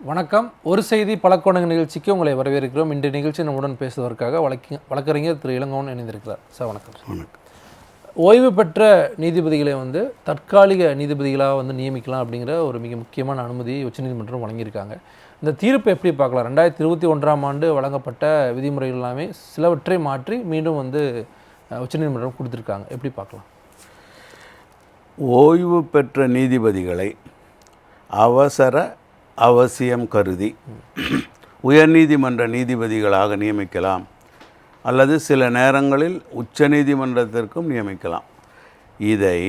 வணக்கம். ஒரு செய்தி பழக்கோணங்க நிகழ்ச்சிக்கு உங்களை வரவேற்கிறோம். இன்றைய நிகழ்ச்சி நம்முடன் பேசுவதற்காக வழக்கு வழக்கறிஞர் திரு இளங்கோவன் இணைந்திருக்கிறார். சார் வணக்கம். வணக்கம். ஓய்வு பெற்ற நீதிபதிகளை வந்து தற்காலிக நீதிபதிகளாக வந்து நியமிக்கலாம் அப்படிங்கிற ஒரு மிக முக்கியமான அனுமதி உச்சநீதிமன்றம் வழங்கியிருக்காங்க. இந்த தீர்ப்பை எப்படி பார்க்கலாம்? ரெண்டாயிரத்தி இருபத்தி ஒன்றாம் ஆண்டு வழங்கப்பட்ட விதிமுறைகள் எல்லாமே சிலவற்றை மாற்றி மீண்டும் வந்து உச்சநீதிமன்றம் கொடுத்துருக்காங்க. எப்படி பார்க்கலாம்? ஓய்வு பெற்ற நீதிபதிகளை அவசர அவசியம் கருதி உயர்நீதிமன்ற நீதிபதிகளாக நியமிக்கலாம் அல்லது சில நேரங்களில் உச்சநீதிமன்றத்திற்கும் நியமிக்கலாம். இதை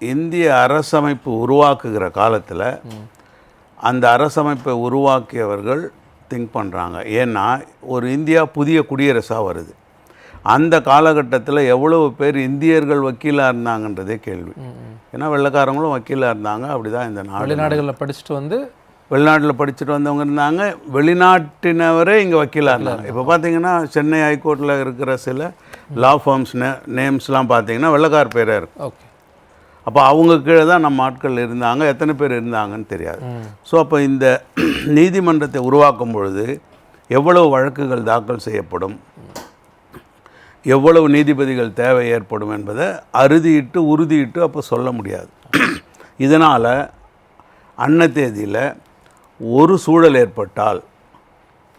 இந்திய அரசமைப்பு உருவாக்குகிற காலத்தில் அந்த அரசமைப்பை உருவாக்கியவர்கள் திங்க் பண்ணுறாங்க ஏன்னா ஒரு இந்தியா புதிய குடியரசாக வருது. அந்த காலகட்டத்தில் எவ்வளவு பேர் இந்தியர்கள் வக்கீலாக இருந்தாங்கன்றதே கேள்வி. ஏன்னா வெள்ளைக்காரங்களும் வக்கீலாக இருந்தாங்க. அப்படி தான் இந்த நாடு வெளிநாடுகளில் படிச்சுட்டு வந்து வெளிநாட்டில் படிச்சுட்டு வந்தவங்க இருந்தாங்க. வெளிநாட்டினவரே இங்கே வக்கீலாக இருந்தாங்க. இப்போ பார்த்தீங்கன்னா சென்னை ஹைகோர்ட்டில் இருக்கிற சில லா ஃபார்ம்ஸ் நே நேம்ஸ்லாம் பார்த்தீங்கன்னா வெள்ளைக்கார பேராக இருக்கும். ஓகே. அப்போ அவங்க கீழே தான் நம்ம ஆட்கள் இருந்தாங்க. எத்தனை பேர் இருந்தாங்கன்னு தெரியாது. ஸோ அப்போ இந்த நீதிமன்றத்தை உருவாக்கும் பொழுது எவ்வளவு வழக்குகள் தாக்கல் செய்யப்படும்? எவ்வளவு நீதிபதிகள் தேவை ஏற்படும் என்பதை அறுதியிட்டு உறுதியிட்டு அப்போ சொல்ல முடியாது. இதனால் அன்ன தேதியில் ஒரு சூழல் ஏற்பட்டால்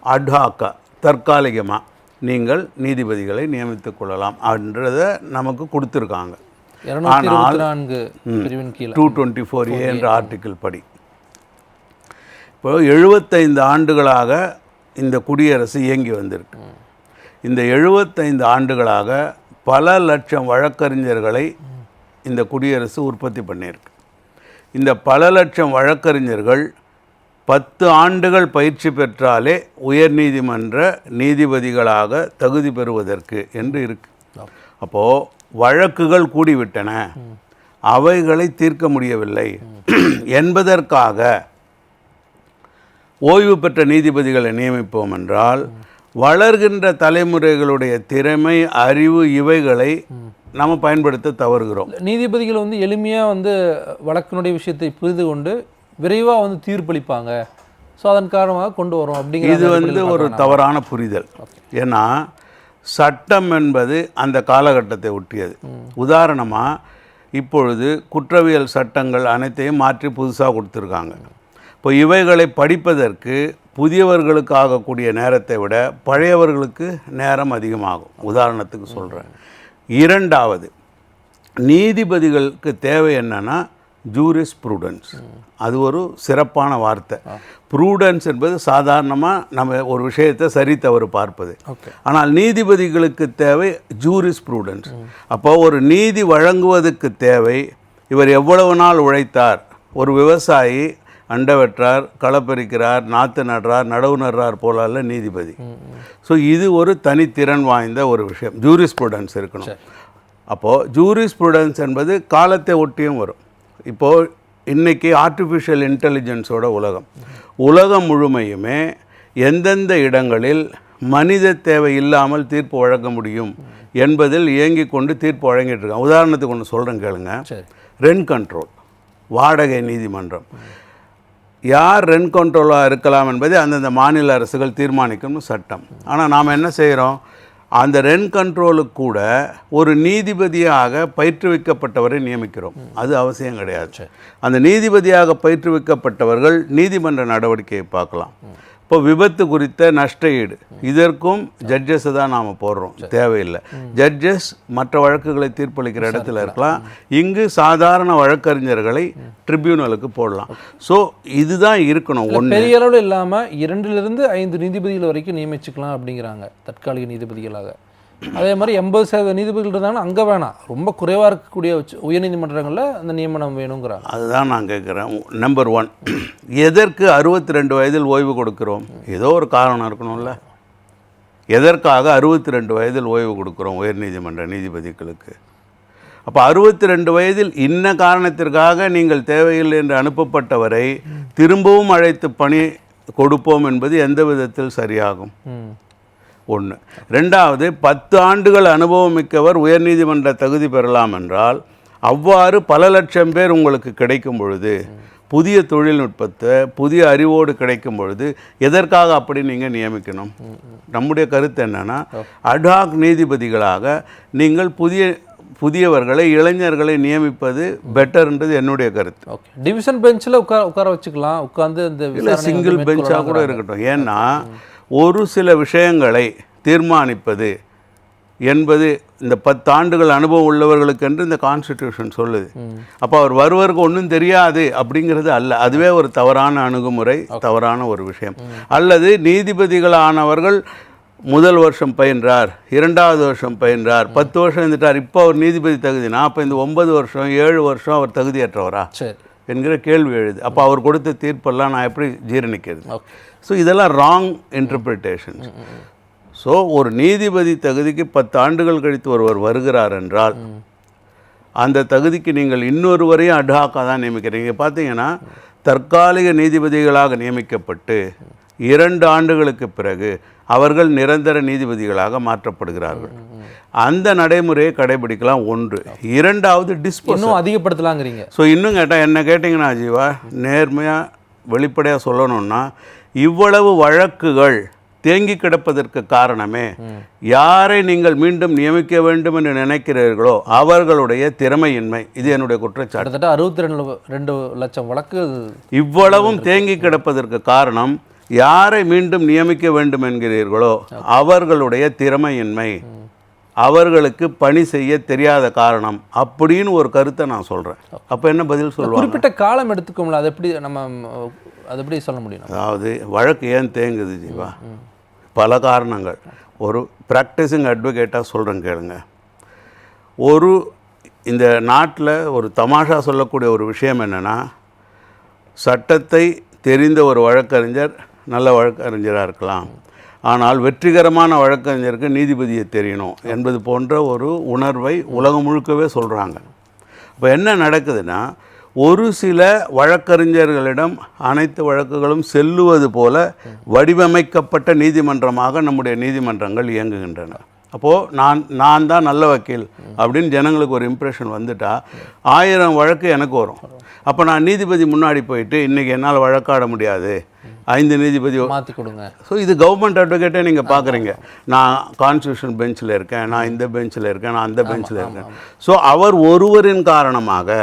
அட்ஹாக்கா தற்காலிகமாக நீங்கள் நீதிபதிகளை நியமித்துக் கொள்ளலாம் என்றதை நமக்கு கொடுத்துருக்காங்க. கீழே. டூ டுவெண்ட்டி ஃபோர் ஏ என்ற ஆர்டிக்கிள் படி. இப்போ எழுபத்தைந்து ஆண்டுகளாக இந்த குடியரசு இயங்கி வந்திருக்கு. இந்த எழுபத்தைந்து ஆண்டுகளாக பல லட்சம் வழக்கறிஞர்களை இந்த குடியரசு உற்பத்தி பண்ணியிருக்கு. இந்த பல லட்சம் வழக்கறிஞர்கள் பத்து ஆண்டுகள் பயிற்சி பெற்றாலே உயர்நீதிமன்ற நீதிபதிகளாக தகுதி பெறுவதற்கு என்று இருக்கு. அப்போது வழக்குகள் கூடிவிட்டன. அவைகளை தீர்க்க முடியவில்லை. என்பதற்காக ஓய்வு பெற்ற நீதிபதிகளை நியமிப்போம் என்றால் வளர்கின்ற தலைமுறைகளுடைய திறமை அறிவு இவைகளை நம்ம பயன்படுத்த தவறுகிறோம். நீதிபதிகள் வந்து எளிமையாக வந்து வழக்கினுடைய விஷயத்தை புரிந்து கொண்டு விரைவாக வந்து தீர்ப்பளிப்பாங்க. ஸோ அதன் காரணமாக கொண்டு வரோம் அப்படிங்கிற இது வந்து ஒரு தவறான புரிதல். ஏன்னா சட்டம் என்பது அந்த காலகட்டத்தை ஒட்டியது. உதாரணமாக இப்பொழுது குற்றவியல் சட்டங்கள் அனைத்தையும் மாற்றி புதுசாக கொடுத்துருக்காங்க. இப்போ இவைகளை படிப்பதற்கு புதியவர்களுக்கு ஆகக்கூடிய நேரத்தை விட பழையவர்களுக்கு நேரம் அதிகமாகும். உதாரணத்துக்கு சொல்கிறேன் இரண்டாவது நீதிபதிகளுக்கு தேவை என்னன்னா ஜூரிஸ் ப்ரூடன்ஸ் அது ஒரு சிறப்பான வார்த்தை. ப்ரூடன்ஸ் என்பது சாதாரணமாக நம்ம ஒரு விஷயத்தை சரி தவறு பார்ப்பது. ஆனால் நீதிபதிகளுக்கு தேவை ஜூரிஸ் ப்ரூடன்ஸ் அப்போ ஒரு நீதி வழங்குவதற்கு தேவை இவர் எவ்வளவு நாள் உழைத்தார்? ஒரு விவசாயி அண்டை வெட்டுறார் களப்பறிக்கிறார் நாற்று நடுறார் நடவு நடுறார் போல அல்ல நீதிபதி. ஸோ இது ஒரு தனித்திறன் வாய்ந்த ஒரு விஷயம். ஜூரிஸ் ப்ரூடன்ஸ் இருக்கணும். அப்போது ஜூரிஸ் ப்ரூடன்ஸ் என்பது காலத்தை ஒட்டியும் வரும். இப்போது இன்றைக்கி ஆர்டிஃபிஷியல் இன்டெலிஜென்ஸோட உலகம். உலகம் முழுமையுமே எந்தெந்த இடங்களில் மனித தேவை இல்லாமல் தீர்ப்பு வழங்க முடியும் என்பதில் இயங்கிக் கொண்டு தீர்ப்பு வழங்கிட்டு இருக்காங்க. உதாரணத்துக்கு ஒன்று சொல்கிறேன் கேளுங்க. ரென்ட் கண்ட்ரோல் வாடகை நீதிமன்றம். யார் ரென்ட் கண்ட்ரோலாக இருக்கலாம் என்பதை அந்தந்த மாநில அரசுகள் தீர்மானிக்கும்னு சட்டம். ஆனால் நாம் என்ன செய்கிறோம் அந்த ரென் கண்ட்ரோலுக்கு கூட ஒரு நீதிபதியாக பயிற்றுவிக்கப்பட்டவரை நியமிக்கிறோம். அது அவசியம் கிடையாது. அந்த நீதிபதியாக பயிற்றுவிக்கப்பட்டவர்கள் நீதிமன்ற நடவடிக்கையை பார்க்கலாம். இப்போ விபத்து குறித்த நஷ்ட ஈடு. இதற்கும் ஜட்ஜஸை தான் நாம் போடுறோம். தேவையில்லை. ஜட்ஜஸ் மற்ற வழக்குகளை தீர்ப்பளிக்கிற இடத்துல இருக்கலாம். இங்கு சாதாரண வழக்கறிஞர்களை ட்ரிபியூனலுக்கு போடலாம். ஸோ இதுதான் இருக்கணும் ஒன்று பெரிய அளவில் இல்லாமல் இரண்டிலிருந்து ஐந்து நீதிபதிகள் வரைக்கும் நியமிச்சுக்கலாம் அப்படிங்கிறாங்க தற்காலிக நீதிபதிகளாக. அதே மாதிரி எண்பது சதவீத நீதிபதிகள் இருந்தாங்கன்னா அங்கே வேணாம். ரொம்ப குறைவாக இருக்கக்கூடிய உயர்நீதிமன்றங்களில் அந்த நியமனம் வேணுங்கிறாங்க. அதுதான் நான் கேட்குறேன் நம்பர் ஒன் எதற்கு அறுபத்தி ரெண்டு வயதில் ஓய்வு கொடுக்கிறோம்? ஏதோ ஒரு காரணம் இருக்கணும்ல. எதற்காக அறுபத்தி ரெண்டு வயதில் ஓய்வு கொடுக்குறோம் உயர்நீதிமன்ற நீதிபதிகளுக்கு? அப்போ அறுபத்தி ரெண்டு வயதில் இன்ன காரணத்திற்காக நீங்கள் தேவையில்லை என்று அனுப்பப்பட்டவரை திரும்பவும் அழைத்து பணி கொடுப்போம் என்பது எந்த விதத்தில் சரியாகும்? ஒன்று ரெண்டாவது பத்து ஆண்டுகள் அனுபவம் மிக்கவர் உயர்நீதிமன்ற தகுதி பெறலாம் என்றால் அவ்வாறு பல லட்சம் பேர் உங்களுக்கு கிடைக்கும் பொழுது புதிய தொழில்நுட்பத்தை புதிய அறிவோடு கிடைக்கும் பொழுது எதற்காக அப்படி நீங்கள் நியமிக்கணும்? நம்முடைய கருத்து என்னன்னா அடாக் நீதிபதிகளாக நீங்கள் புதிய புதியவர்களை இளைஞர்களை நியமிப்பது பெட்டர்ன்றது என்னுடைய கருத்து. ஓகே டிவிஷன் பெஞ்சில் உட்கார உட்கார வச்சுக்கலாம். உட்கார்ந்து இந்த சிங்கிள் பெஞ்சாக கூட. இருக்கட்டும். ஏன்னா ஒரு சில விஷயங்களை தீர்மானிப்பது என்பது இந்த பத்தாண்டுகள் அனுபவம் உள்ளவர்களுக்கென்று இந்த கான்ஸ்டிடியூஷன் சொல்லுது. அப்போ அவர் வருவருக்கு ஒன்றும் தெரியாது அப்படிங்கிறது அல்ல. அதுவே ஒரு தவறான அணுகுமுறை தவறான ஒரு விஷயம். அல்லது நீதிபதிகளானவர்கள் முதல் வருஷம் பயின்றார் இரண்டாவது வருஷம் பயின்றார் பத்து வருஷம் இருந்துட்டார். இப்போ அவர் நீதிபதி தகுதினா அப்போ இந்த ஒன்பது வருஷம் ஏழு வருஷம் அவர் தகுதியற்றவரா? சரி. என்கிற கேள்வி எழுது. அப்போ அவர் கொடுத்த தீர்ப்பெல்லாம் நான் எப்படி ஜீரணிக்கிறது? ஸோ இதெல்லாம் ராங் இன்டர்பிரிட்டேஷன் ஸோ ஒரு நீதிபதி தகுதிக்கு பத்து ஆண்டுகள் கழித்து ஒருவர் வருகிறார் என்றால் அந்த தகுதிக்கு நீங்கள் இன்னொருவரையும் அட்ஹாக்காக தான் நியமிக்கிறீங்க. பார்த்தீங்கன்னா தற்காலிக நீதிபதிகளாக நியமிக்கப்பட்டு இரண்டு ஆண்டுகளுக்கு பிறகு அவர்கள் நிரந்தர நீதிபதிகளாக மாற்றப்படுகிறார்கள். அந்த நடைமுறையை கடைபிடிக்கலாம் ஒன்று. இரண்டாவது டிஸ்போஸ் அதிகப்படுத்தலாங்கிறீங்க. ஸோ இன்னும் கேட்டால் என்ன கேட்டிங்கன்னா ஜீவா நேர்மையாக வெளிப்படையாக சொல்லணும்னா இவ்வளவு வழக்குகள் தேங்கி கிடப்பதற்கு காரணமே யாரை நீங்கள் மீண்டும் நியமிக்க வேண்டும் என்று நினைக்கிறீர்களோ அவர்களுடைய திறமையின்மை. இது என்னுடைய குற்றச்சாட்டு. அறுபத்தி ரெண்டு ரெண்டு லட்சம் வழக்கு இவ்வளவும் தேங்கி கிடப்பதற்கு காரணம் யாரை மீண்டும் நியமிக்க வேண்டும் என்கிறீர்களோ அவர்களுடைய திறமையின்மை. அவர்களுக்கு பணி செய்ய தெரியாத காரணம் அப்படின்னு ஒரு கருத்தை நான் சொல்கிறேன் அப்போ என்ன பதில் சொல்லுவாங்க? குறிப்பிட்ட காலம் எடுத்துக்கோம்ல அது எப்படி நம்ம அது எப்படி சொல்ல முடியும்? அதாவது வழக்கு ஏன் தேங்குது ஜீவா? பல காரணங்கள். ஒரு ப்ராக்டிஸிங் அட்வொகேட்டாக சொல்கிறேன் கேளுங்க. ஒரு இந்த நாட்டில் ஒரு தமாஷா சொல்லக்கூடிய ஒரு விஷயம் என்னென்னா சட்டத்தை தெரிந்த ஒரு வழக்கறிஞர் நல்ல வழக்கறிஞராக இருக்கலாம். ஆனால் வெற்றிகரமான வழக்கறிஞருக்கு நீதிபதியை தெரியணும் என்பது போன்ற ஒரு உணர்வை உலகம் முழுக்கவே சொல்கிறாங்க இப்போ என்ன நடக்குதுன்னா ஒரு சில வழக்கறிஞர்களிடம் அனைத்து வழக்குகளும் செல்லுவது போல வடிவமைக்கப்பட்ட நீதிமன்றமாக நம்முடைய நீதிமன்றங்கள் இயங்குகின்றன. அப்போது நான் நான் தான் நல்ல வக்கீல் அப்படின்னு ஜனங்களுக்கு ஒரு இம்ப்ரெஷன் வந்துட்டா ஆயிரம் வழக்கு எனக்கு வரும். அப்போ நான் நீதிபதி முன்னாடி போயிட்டு இன்றைக்கி என்னால் வழக்காட முடியாது. ஐந்து நீதிபதி மாத்தி கொடுங்க. ஸோ இது கவர்மெண்ட் அட்வொகேட்டே நீங்கள் பார்க்குறீங்க நான் கான்ஸ்டியூஷன் பெஞ்சில் இருக்கேன் நான் இந்த பெஞ்சில் இருக்கேன் நான் அந்த பெஞ்சில் இருக்கேன். ஸோ அவர் ஒருவரின் காரணமாக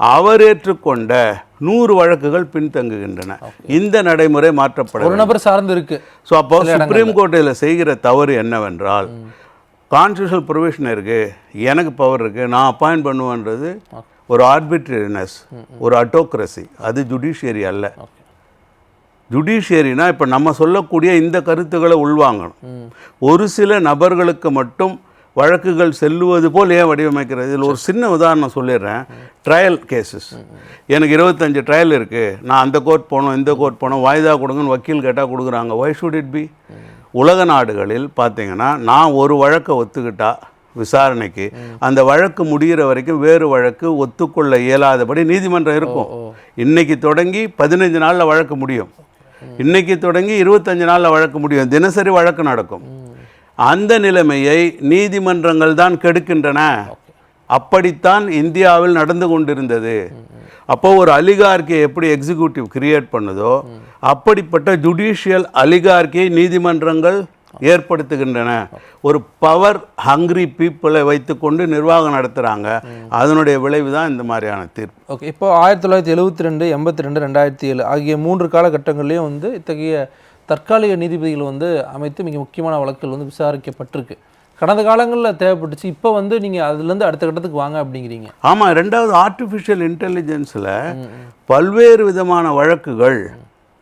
அவர் ஏற்றுக்கொண்ட நூறு வழக்குகள் பின்தங்குகின்றன. இந்த நடைமுறை மாற்றப்பட ஒரு நபர் சார்ந்து இருக்கு. ஸோ அப்போ சுப்ரீம் கோர்ட் இதில் செய்கிற தவறு என்னவென்றால் கான்ஸ்டியூஷனல் ப்ரொவிஷன் இருக்குது எனக்கு பவர் இருக்குது நான் அப்பாயிண்ட் பண்ணுவேன்றது ஒரு ஆர்பிட்ரரினஸ் ஒரு அட்டோக்ரஸி அது ஜுடிஷியரி அல்ல. ஜுடிஷியரினா இப்போ நம்ம சொல்லக்கூடிய இந்த கருத்துக்களை உள்வாங்கணும். ஒரு சில நபர்களுக்கு மட்டும் வழக்குகள் செல்லுவது போல் ஏன் வடிவமைக்கிறது? இதில் ஒரு சின்ன உதாரணம் சொல்லிடுறேன். ட்ரையல் கேசஸ் எனக்கு இருபத்தஞ்சு ட்ரையல் இருக்குது நான் அந்த கோர்ட் போகணும் இந்த கோர்ட் போகணும் வாய்தா கொடுங்கன்னு வக்கீல் கேட்டால் கொடுக்குறாங்க. ஒய் ஷுட் இட் பி உலக நாடுகளில் பார்த்தீங்கன்னா நான் ஒரு வழக்கை ஒத்துக்கிட்டா விசாரணைக்கு அந்த வழக்கு முடிகிற வரைக்கும் வேறு வழக்கு ஒத்துக்கொள்ள இயலாதபடி நீதிமன்றம் இருக்கும். இன்னைக்கு தொடங்கி பதினஞ்சு நாளில் வழக்கு முடியும். இன்னைக்கு தொடங்கி இருபத்தஞ்சு நாளில் வழக்கு முடியும். தினசரி வழக்கு நடக்கும். அந்த நிலைமையை நீதிமன்றங்கள் தான் கெடுக்கின்றன. அப்படித்தான் இந்தியாவில் நடந்து கொண்டிருந்தது. அப்போ ஒரு அலிகார்கியை எப்படி எக்ஸிக்யூட்டிவ் கிரியேட் பண்ணுதோ அப்படிப்பட்ட ஜுடிஷியல் அலிகார்கியை நீதிமன்றங்கள் ஏற்படுத்துகின்றன. ஒரு பவர் ஹங்க்ரி பீப்புளை வைத்துக்கொண்டு நிர்வாகம் நடத்துகிறாங்க அதனுடைய விளைவு தான் இந்த மாதிரியான தீர்ப்பு. ஓகே இப்போ ஆயிரத்தி தொள்ளாயிரத்தி எழுபத்தி ரெண்டு எண்பத்தி ரெண்டு ரெண்டாயிரத்தி ஏழு ஆகிய மூன்று காலகட்டங்கள்லேயும் வந்து இத்தகைய தற்காலிக நீதிபதிகள் வந்து அமைத்து மிக முக்கியமான வழக்குகள் வந்து விசாரிக்கப்பட்டிருக்கு. கடந்த காலங்களில் தேவைப்பட்டுச்சு. இப்போ வந்து நீங்கள் அதுலேருந்து அடுத்த கட்டத்துக்கு வாங்க அப்படிங்கிறீங்க. ஆமாம் ரெண்டாவது ஆர்டிஃபிஷியல் இன்டெலிஜென்ஸில் பல்வேறு விதமான வழக்குகள்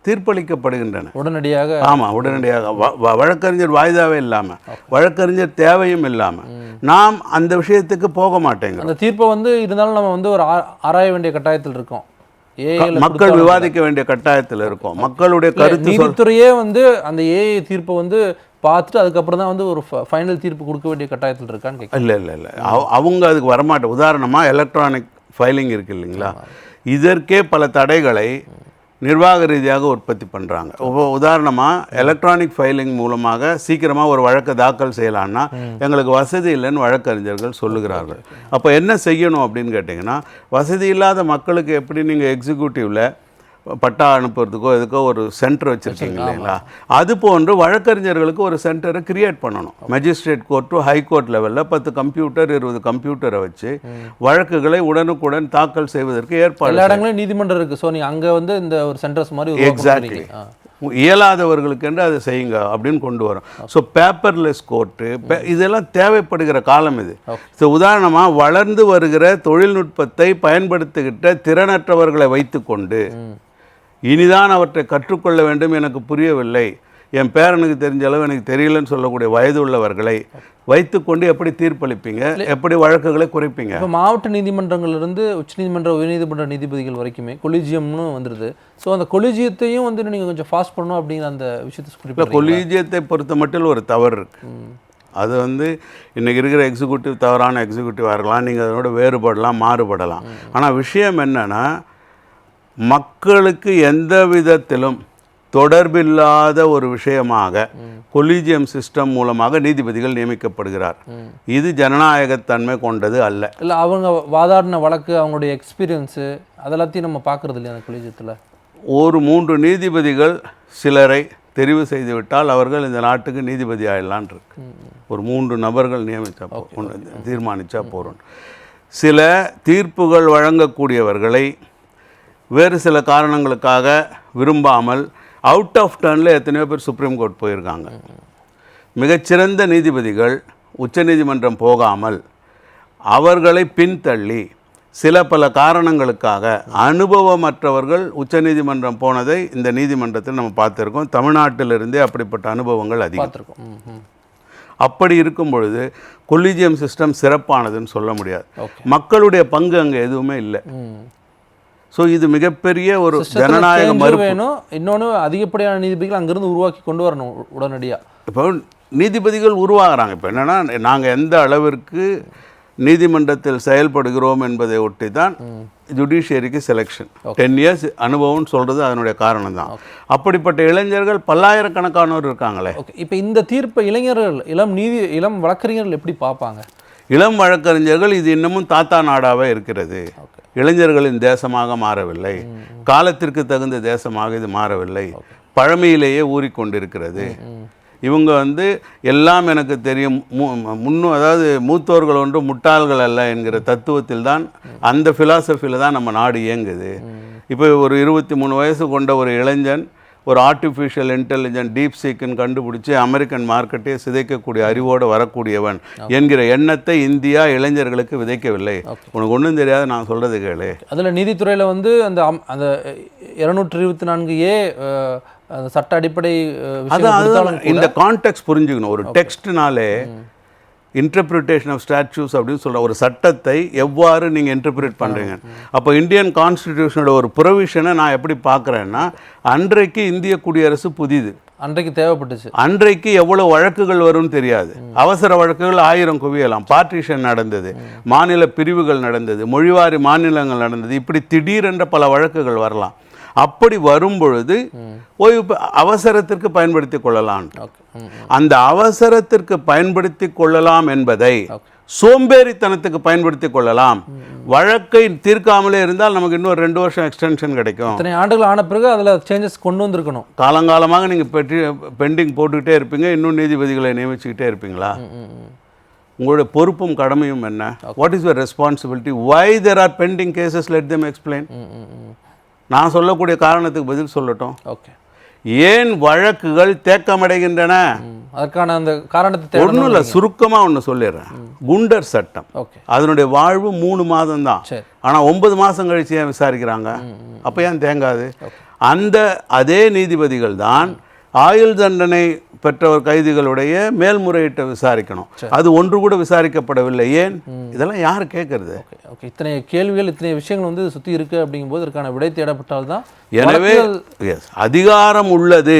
தீர்ப்பளிக்கப்படுகின்றன. உடனடியாக ஆமாம் உடனடியாக. வழக்கறிஞர் வாய்தாவே இல்லாமல் வழக்கறிஞர் தேவையும் இல்லாமல் நாம் அந்த விஷயத்துக்கு போக மாட்டேங்கிறோம். அந்த தீர்ப்பை வந்து இருந்தாலும் நம்ம வந்து ஒரு ஆராய வேண்டிய கட்டத்தில் இருக்கோம். மக்கள் விவாதிக்க வேண்டிய கட்டாயத்தில் இருக்கோம். மக்களுடைய கருத்து நீதித்துறையே வந்து அந்த ஏஐ தீர்ப்பை வந்து பார்த்துட்டு அதுக்கப்புறம் தான் வந்து ஒரு ஃபைனல் தீர்ப்பு கொடுக்க வேண்டிய கட்டாயத்தில் இருக்கான்னு இல்லை இல்லை இல்லை. அவ- அவங்க அதுக்கு வரமாட்டேன். உதாரணமாக எலக்ட்ரானிக் ஃபைலிங் இருக்கு இல்லைங்களா? இதற்கே பல தடைகளை நிர்வாக ரீதியாக உற்பத்தி பண்ணுறாங்க உதாரணமாக எலக்ட்ரானிக் ஃபைலிங் மூலமாக சீக்கிரமாக ஒரு வழக்கை தாக்கல் செய்யலான்னா எங்களுக்கு வசதி இல்லைன்னு வழக்கறிஞர்கள் சொல்லுகிறார்கள். அப்போ என்ன செய்யணும் அப்படின்னு கேட்டிங்கன்னா வசதி இல்லாத மக்களுக்கு எப்படி நீங்கள் எக்ஸிக்யூட்டிவில் பட்டா அனுப்புறதுக்கோ எதுக்கோ ஒரு சென்டர் வச்சுருக்கீங்க இல்லைங்களா? அது போன்று வழக்கறிஞர்களுக்கு ஒரு சென்டரை கிரியேட் பண்ணணும். Magistrate court to high court லெவலில் பத்து கம்ப்யூட்டர் இருபது கம்ப்யூட்டரை வச்சு வழக்குகளை உடனுக்குடன் தாக்கல் செய்வதற்கு ஏற்பாடு எல்லா இடங்களும் நீதிமன்றம் இருக்கு. ஸோ நீங்க அங்க வந்து இந்த ஒரு சென்டர்ஸ் மாதிரி உருவாக்கணும்னு Exactly. நினைக்கிறீங்க. ஆ. இயலாதவர்களுக்கு என்று அதை செய்யுங்க அப்படின்னு கொண்டு வரும். ஸோ பேப்பர்லெஸ் கோர்ட்டு இதெல்லாம் தேவைப்படுகிற காலம் இது. ஸோ உதாரணமாக வளர்ந்து வருகிற தொழில்நுட்பத்தை பயன்படுத்துகிட்ட திறனற்றவர்களை வைத்துக்கொண்டு இனிதான் அவற்றை கற்றுக்கொள்ள வேண்டும் எனக்கு புரியவில்லை. என் பேரனுக்கு தெரிஞ்ச அளவு எனக்கு தெரியலன்னு சொல்லக்கூடிய வயது உள்ளவர்களை வைத்துக்கொண்டு எப்படி தீர்ப்பளிப்பீங்க? எப்படி வழக்குகளை குறைப்பீங்க? இப்போ மாவட்ட நீதிமன்றங்கள்ல இருந்து உச்சநீதிமன்ற உயர்நீதிமன்ற நீதிபதிகள் வரைக்குமே கொலிஜியம்னு வந்துருது. ஸோ அந்த கொலிஜியத்தையும் வந்து நீங்க கொஞ்சம் ஃபாஸ்ட் பண்ணணும் அப்படிங்கிற அந்த விஷயத்தை குறிப்பிட்டு கொலீஜியத்தை பொறுத்த மட்டும் ஒரு தவறு இருக்கு. அது வந்து இன்றைக்கி இருக்கிற எக்ஸிக்யூட்டிவ் தவறான எக்ஸிக்யூட்டிவாக இருக்கலாம் நீங்கள் அதனோட வேறுபடலாம் மாறுபடலாம். ஆனால் விஷயம் என்னன்னா மக்களுக்கு எந்த விதத்திலும் தொடர்பில்லாத ஒரு விஷயமாக கொலீஜியம் சிஸ்டம் மூலமாக நீதிபதிகள் நியமிக்கப்படுகிறார். இது ஜனநாயகத்தன்மை கொண்டது அல்ல. இல்ல அவங்க வாதாடின வழக்கு அவங்களுடைய எக்ஸ்பீரியன்ஸு அதெல்லாத்தையும் நம்ம பார்க்கறது இல்லையா அந்த கொலிஜியத்தில்? ஒரு மூன்று நீதிபதிகள் சிலரை தெரிவு செய்துவிட்டால் அவர்கள் இந்த நாட்டுக்கு நீதிபதி ஆயிடலான் இருக்கு. ஒரு மூன்று நபர்கள் நியமித்தா தீர்மானிச்சா போகிறோம் சில தீர்ப்புகள் வழங்கக்கூடியவர்களை வேறு சில காரணங்களுக்காக விரும்பாமல் அவுட் ஆஃப் டர்னில் எத்தனையோ பேர் சுப்ரீம் கோர்ட் போயிருக்காங்க. மிகச்சிறந்த நீதிபதிகள் உச்சநீதிமன்றம் போகாமல் அவர்களை பின்தள்ளி சில பல காரணங்களுக்காக அனுபவமற்றவர்கள் உச்சநீதிமன்றம் போனதை இந்த நீதிமன்றத்தில் நம்ம பார்த்துருக்கோம். தமிழ்நாட்டிலிருந்தே அப்படிப்பட்ட அனுபவங்கள் அதிகம். அப்படி இருக்கும் பொழுது கொலிஜியம் சிஸ்டம் சிறப்பானதுன்னு சொல்ல முடியாது. மக்களுடைய பங்கு அங்கே எதுவுமே இல்லை. ஸோ இது மிகப்பெரிய ஒரு ஜனநாயக மறுப்பு. வேணும். இன்னொன்று அதிகப்படியான நீதிபதிகள் அங்கிருந்து உருவாக்கி கொண்டு வரணும் உ- உடனடியா. இப்போ நீதிபதிகள் உருவாகிறாங்க. இப்போ என்னென்னா நாங்கள் எந்த அளவிற்கு நீதிமன்றத்தில் செயல்படுகிறோம் என்பதை ஒட்டி தான் ஜுடிஷியரிக்கு செலெக்ஷன் டென் இயர்ஸ் அனுபவம்னு சொல்கிறது அதனுடைய காரணம் தான் அப்படிப்பட்ட இளைஞர்கள் பல்லாயிரக்கணக்கானோர் இருக்காங்களே. ஓகே இப்போ இந்த தீர்ப்பை இளைஞர்கள் இளம் நீதி இளம் வழக்கறிஞர்கள் எப்படி பார்ப்பாங்க? இளம் வழக்கறிஞர்கள் இது இன்னமும் தாத்தா நாடாவே இருக்கிறது. இளைஞர்களின் தேசமாக மாறவில்லை. காலத்திற்கு தகுந்த தேசமாக இது மாறவில்லை. பழமையிலேயே ஊறிக்கொண்டிருக்கிறது. இவங்க வந்து எல்லாம் எனக்கு தெரியும். மு- அதாவது மூத்தோர்கள் ஒன்று முட்டாள்கள் அல்ல என்கிற தத்துவத்தில் தான் அந்த ஃபிலாசபியில் தான் நம்ம நாடு இயங்குது. இப்போ ஒரு இருபத்தி மூணு வயசு கொண்ட ஒரு இளைஞன் ஒரு ஆர்டிஃபிஷியல் இன்டெலிஜென்ட் டீப் சீக்குன்னு கண்டுபிடிச்சி அமெரிக்கன் மார்க்கெட்டை சிதைக்கக்கூடிய அறிவோடு வரக்கூடியவன் என்கிற எண்ணத்தை இந்தியா இளைஞர்களுக்கு விதைக்கவில்லை. உனக்கு ஒன்றும் தெரியாது நான் சொல்கிறது கேளு. அதுல நீதித்துறையில வந்து அந்த அந்த இருநூற்றி இருபத்தி நான்கு ஏ சட்ட அடிப்படை இந்த கான்டெக்ட் புரிஞ்சுக்கணும். ஒரு டெக்ஸ்ட்னாலே இன்டர்பிரிட்டேஷன் ஆஃப் ஸ்டாட்யூஸ் அப்படின்னு சொல்ற ஒரு சட்டத்தை எவ்வாறு நீங்கள் இன்டர்பிரேட் பண்ணுறீங்க அப்போ இந்தியன் கான்ஸ்டிடியூஷனோட ஒரு ப்ரொவிஷனை நான் எப்படி பார்க்குறேன்னா அன்றைக்கு இந்திய குடியரசு புதிது. அன்றைக்கு தேவைப்பட்டுச்சு. அன்றைக்கு எவ்வளவு வழக்குகள் வரும்னு தெரியாது. அவசர வழக்குகள் ஆயிரம் குவியலாம். பார்ட்டிஷன் நடந்தது மாநில பிரிவுகள் நடந்தது மொழிவாரி மாநிலங்கள் நடந்தது. இப்படி திடீரென்ற பல வழக்குகள் வரலாம். அப்படி வரும் பொழுது ஓய்வு அவசரத்திற்கு பயன்படுத்தி கொள்ளலாம். அந்த அவசரத்திற்கு பயன்படுத்தி கொள்ளலாம் என்பதை சோம்பேறித்தனத்துக்கு பயன்படுத்தி கொள்ளலாம். வழக்கை தீர்க்காமலே இருந்தால் நமக்கு இன்னும் ரெண்டு வருஷம் எக்ஸ்டென்ஷன் கிடைக்கும். இத்தனை ஆண்டுகள் ஆன பிறகு அதுல சேஞ்சஸ் கொண்டு வந்திருக்கணும். காலங்காலமாக நீங்கள் பெற்றி பெண்டிங் போட்டுக்கிட்டே இருப்பீங்க. இன்னும் நீதிபதிகளை நியமிச்சுக்கிட்டே இருப்பீங்களா. உங்களுடைய பொறுப்பும் கடமையும் என்ன? What is your responsibility why there are pending cases let them explain. நான் சொல்லக்கூடிய காரணத்துக்கு பதில் சொல்லட்டும். ஓகே. ஏன் வழக்குகள் தேக்கமடைகின்றன. அதற்கான அந்த காரணத்தை ஒன்றும் இல்லை சுருக்கமாக ஒன்று சொல்லிடுறேன். குண்டர் சட்டம். அதனுடைய வாழ்வு மூணு மாதம் தான். ஆனால் ஒன்பது மாதம் கழிச்சு ஏன் விசாரிக்கிறாங்க? அப்போ ஏன் தேங்காது? அந்த அதே நீதிபதிகள் தான் ஆயுள் தண்டனை பெற்றவர் கைதிகளுடைய மேல்முறையீட்டை விசாரிக்கணும். அது ஒன்று கூட விசாரிக்கப்படவில்லை. ஏன்? இதெல்லாம் யார் கேட்கறது? ஓகே இத்தனை கேள்விகள் இத்தனை விஷயங்கள் வந்து சுற்றி இருக்குது அப்படிங்கும்போது இதற்கான விடை தேடப்பட்டால்தான் எனவே வழக்குகள் yes, அதிகாரம் உள்ளது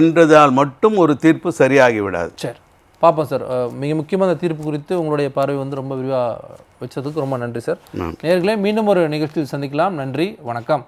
என்றதால் மட்டும் ஒரு தீர்ப்பு சரியாகி விடாது சரி. பார்ப்போம் சார். மிக முக்கியமாக அந்த தீர்ப்பு குறித்து உங்களுடைய பார்வை வந்து ரொம்ப விரிவாக வச்சதுக்கு ரொம்ப நன்றி சார். நேர்களே மீண்டும் ஒரு நிகழ்ச்சியில் சந்திக்கலாம். நன்றி. வணக்கம்.